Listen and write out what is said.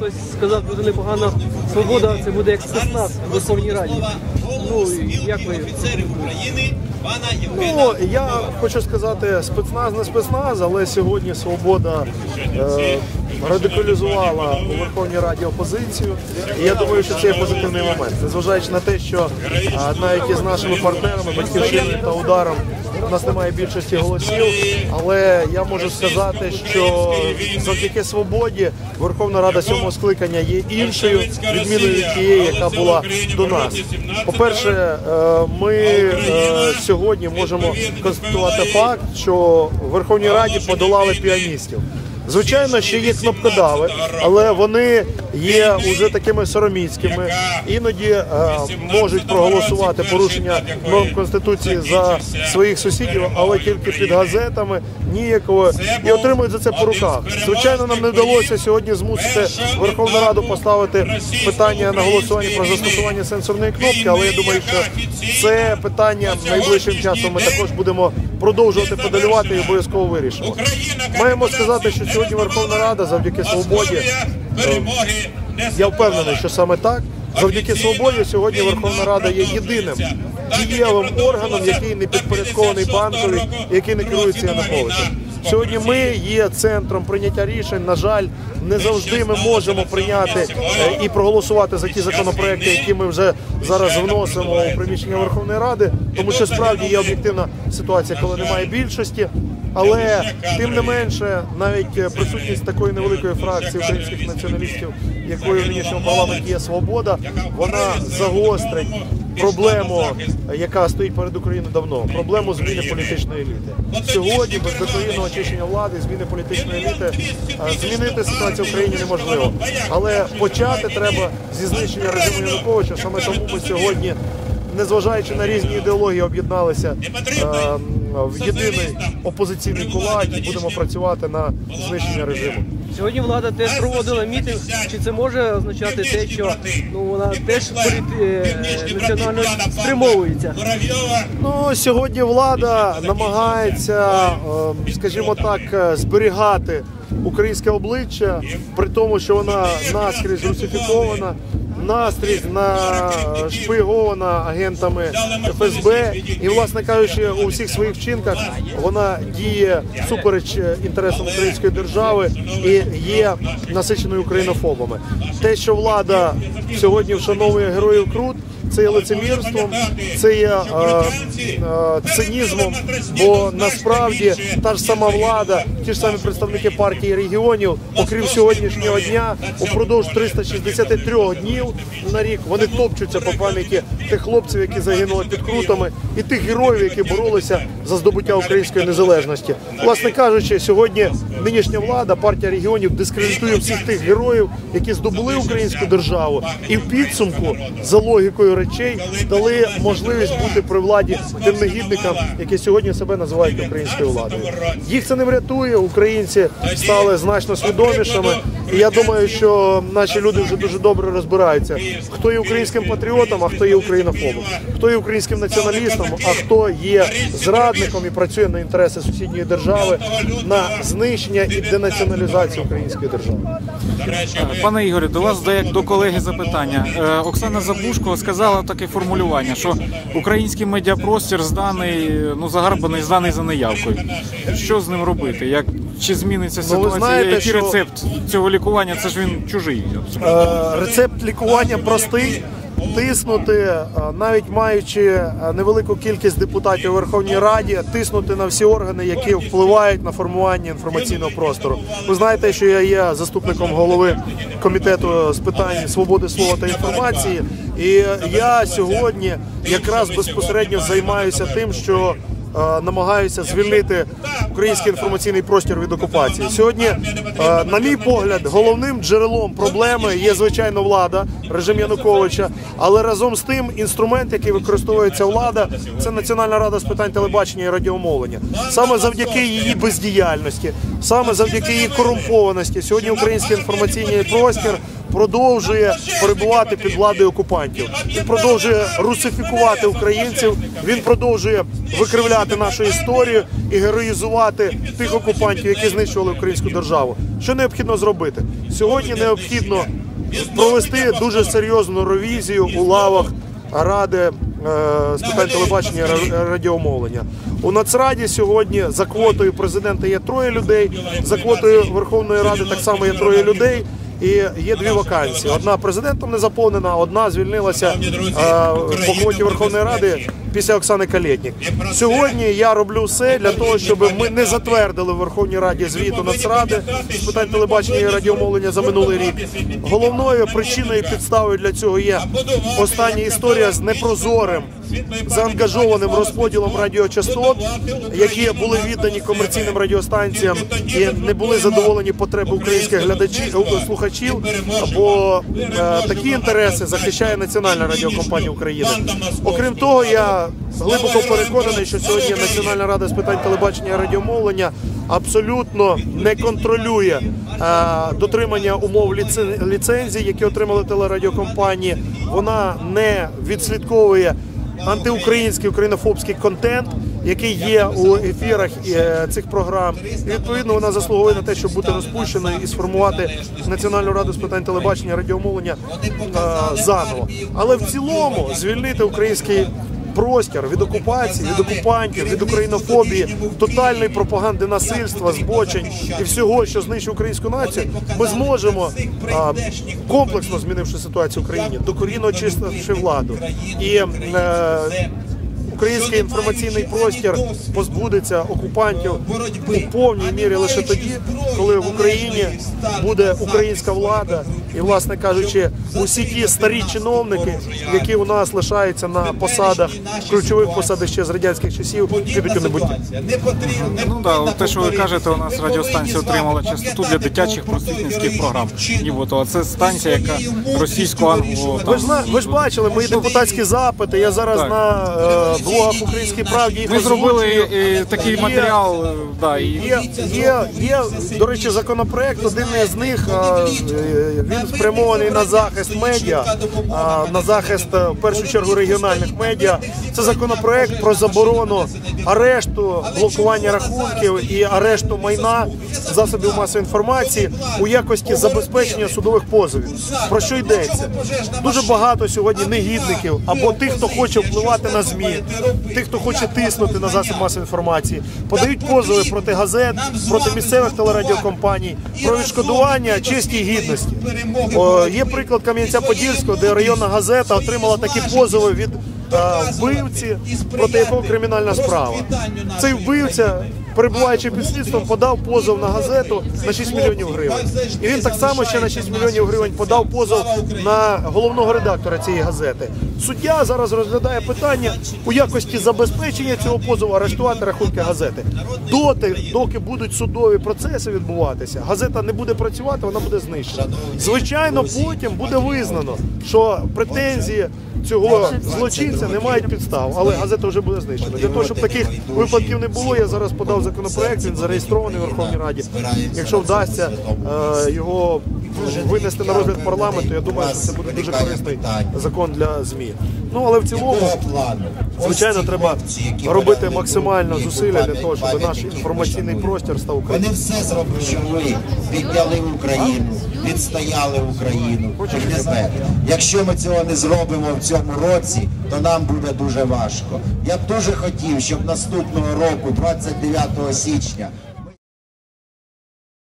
хтось сказав дуже непогано, свобода це буде як спецназ в Верховній Раді. Ну, як ви Ну, я хочу сказати, спецназ не спецназ, але сьогодні свобода е, радикалізувала у Верховній Раді опозицію. І я думаю, що це є позитивний момент. Незважаючи на те, що е, навіть із нашими партнерами, батьківщиною та ударом у нас немає більшості голосів, але я можу сказати, що завдяки свободі Верховна Рада сьомого скликання є іншою, відміною від тієї, яка була до нас. По-перше, е, ми е, сьогодні можемо констатувати факт, що в Верховній Раді подолали піаністів. Звичайно, ще є кнопкодави, але вони є уже такими сороміцькими. Іноді е, можуть проголосувати порушення норм конституції за своїх сусідів, але тільки під газетами, ніяково і отримують за це по руках. Звичайно, нам не вдалося сьогодні змусити Верховну Раду поставити питання на голосування про застосування сенсорної кнопки, але я думаю, що це питання найближчим часом ми також будемо продовжувати подалювати і обов'язково вирішимо. Маємо сказати, що сьогодні Верховна Рада завдяки свободі. Я впевнений, що саме так. Завдяки свободі сьогодні Верховна Рада є єдиним дієвим органом, який не підпорядкований банкові, який не керується Януковичем. Сьогодні ми є центром прийняття рішень. На жаль, не завжди ми можемо прийняти е, і проголосувати за ті законопроекти, які ми вже зараз вносимо у приміщення Верховної Ради, тому що справді є об'єктивна ситуація, коли немає більшості. Але тим не менше, навіть присутність такої невеликої фракції українських націоналістів, якою в нинішньому парламенті є свобода, вона загострить проблему, яка стоїть перед Україною давно, проблему зміни політичної еліти. Сьогодні без докорінного очищення влади, зміни політичної еліти, змінити ситуацію в Україні неможливо. Але почати треба зі знищення режиму Януковича. Саме тому ми сьогодні незважаючи на різні ідеології, об'єдналися е, в єдиний опозиційний кулак і будемо працювати на знищення режиму. Сьогодні влада теж проводила мітинг. Чи це може означати те, що ну вона теж політи... е, національно спрямовується? Ну сьогодні влада намагається, е, скажімо так, зберігати українське обличчя, при тому, що вона наскрізь русифікована. Настрій на шпигована агентами ФСБ, і, власне кажучи, у всіх своїх вчинках вона діє супереч е, інтересам української держави і є насиченою українофобами. Те, що влада сьогодні вшановує героїв Крут, це є лицемірством, це є е, е, цинізмом, бо насправді та ж сама влада, ті ж самі представники партії регіонів, окрім сьогоднішнього дня, упродовж 363 днів на рік вони топчуться по пам'яті тих хлопців, які загинули під крутами, і тих героїв, які боролися за здобуття української незалежності. Власне кажучи, сьогодні нинішня влада, партія регіонів дискредитує всіх тих героїв, які здобули українську державу, і в підсумку за логікою речей дали можливість бути при владі тим негідникам, які сьогодні себе називають українською владою. Їх це не врятує. Українці стали значно свідомішими. І я думаю, що наші люди вже дуже добре розбираються, хто є українським патріотом, а хто є українофобом, хто є українським націоналістом, а хто є зрадником і працює на інтереси сусідньої держави на знищення і денаціоналізацію української держави. Пане Ігорю, до вас до як до колеги запитання. Е, Оксана Забушко сказала таке формулювання, що український медіапростір зданий, ну загарбаний, зданий за неявкою. Що з ним робити? Як чи зміниться Ну, ситуація? знаєте, Який що- рецепт цього лікування? Це ж він чужий. Е, Рецепт лікування простий. Тиснути, е, навіть маючи е, невелику кількість депутатів у Верховній Раді, тиснути на всі органи, які впливають на формування інформаційного простору. Ви знаєте, що я є заступником голови комітету з питань свободи слова та інформації, і я сьогодні якраз безпосередньо займаюся тим, що е, намагаюся звільнити український інформаційний простір від окупації. Сьогодні, е, на мій погляд, головним джерелом проблеми є звичайно влада, режим Януковича. Але разом з тим інструмент, який використовується влада, це Національна рада з питань телебачення і радіомовлення. Саме завдяки її бездіяльності, саме завдяки її корумпованості, сьогодні український інформаційний простір продовжує перебувати під владою окупантів. Він продовжує русифікувати українців. Він продовжує викривляти нашу історію і героїзувати тих окупантів, які знищували українську державу. Що необхідно зробити сьогодні? Необхідно провести дуже серйозну ревізію у лавах ради е, з питань телебачення і радіомовлення. У Нацраді сьогодні за квотою президента є троє людей, за квотою Верховної Ради так само є троє людей. І є дві вакансії. Одна президентом не заповнена, одна звільнилася е, по квоті Верховної Ради після Оксани Калєтнік. Сьогодні я роблю все для того, щоб ми не затвердили в Верховній Раді звіту Нацради з питань телебачення і радіомовлення за минулий рік. Головною причиною і підставою для цього є остання історія з непрозорим заангажованим розподілом радіочастот, які були віддані комерційним радіостанціям і не були задоволені потреби українських глядачів е, слухачів. Бо е, такі інтереси захищає Національна радіокомпанія України. Окрім того, я глибоко переконаний, що сьогодні Національна рада з питань телебачення і радіомовлення абсолютно не контролює е, дотримання умов ліцен- ліцензій, які отримали телерадіокомпанії. Вона не відслідковує антиукраїнський українофобський контент, який є у ефірах е, цих програм. І відповідно вона заслуговує на те, щоб бути розпущеною і сформувати Національну раду з питань телебачення радіомовлення е, заново. Але в цілому звільнити український простір від окупації, від окупантів, від українофобії, тотальної пропаганди насильства, збочень і всього, що знищує українську націю, ми зможемо комплексно змінивши ситуацію в Україні, докорінно очистивши владу. І е, український інформаційний простір позбудеться окупантів у повній мірі лише тоді, коли в Україні буде українська влада, і, власне кажучи, усі ті старі чиновники, які у нас лишаються на посадах, ключових посадах ще з радянських часів, підуть у небуття. Ну да, те, що ви кажете, у нас радіостанція отримала частоту для дитячих просвітницьких програм. Нібито, а це станція, яка російсько-англо Ви ж ви ж бачили мої депутатські запити. Я зараз Так. на е, блогах Українській правді їх Ми зробили озвучую. е, такий Є- матеріал, е, да, і Є, є, є, до речі, законопроект. Один із них е, він спрямований на захист медіа, на захист в першу чергу регіональних медіа. Це законопроект про заборону арешту, блокування рахунків і арешту майна засобів масової інформації у якості забезпечення судових позовів. Про що йдеться? Дуже багато сьогодні негідників або тих, хто хоче впливати на змі, тих, хто хоче тиснути на засіб масової інформації, подають позови проти газет, проти місцевих телерадіокомпаній про відшкодування честі і гідності. Є приклад Кам'янця-Подільського, де районна газета отримала такі позови від е, вбивці, проти якого кримінальна справа. Цей вбивця. Перебуваючи під слідством, подав позов на газету на 6 мільйонів гривень. І він так само ще на 6 мільйонів гривень подав позов на головного редактора цієї газети. Суддя зараз розглядає питання у якості забезпечення цього позову арештувати рахунки газети. Доти, доки будуть судові процеси відбуватися, газета не буде працювати, вона буде знищена. Звичайно, потім буде визнано, що претензії цього злочинця не мають підстав, але газета вже буде знищена. Для того, щоб таких випадків не було, я зараз подав законопроект, він зареєстрований в Верховній Раді. Якщо вдасться е, його винести на розгляд парламенту, я думаю, що це буде дуже корисний закон для ЗМІ. Ну але в цілому, звичайно, треба робити максимально зусилля для того, щоб наш інформаційний простір став Вони все зробили. щоб ви підняли Україну, відстояли Україну. Якщо ми цього не зробимо в цьому році, то нам буде дуже важко. Я б дуже хотів, щоб наступного року, 29 січня,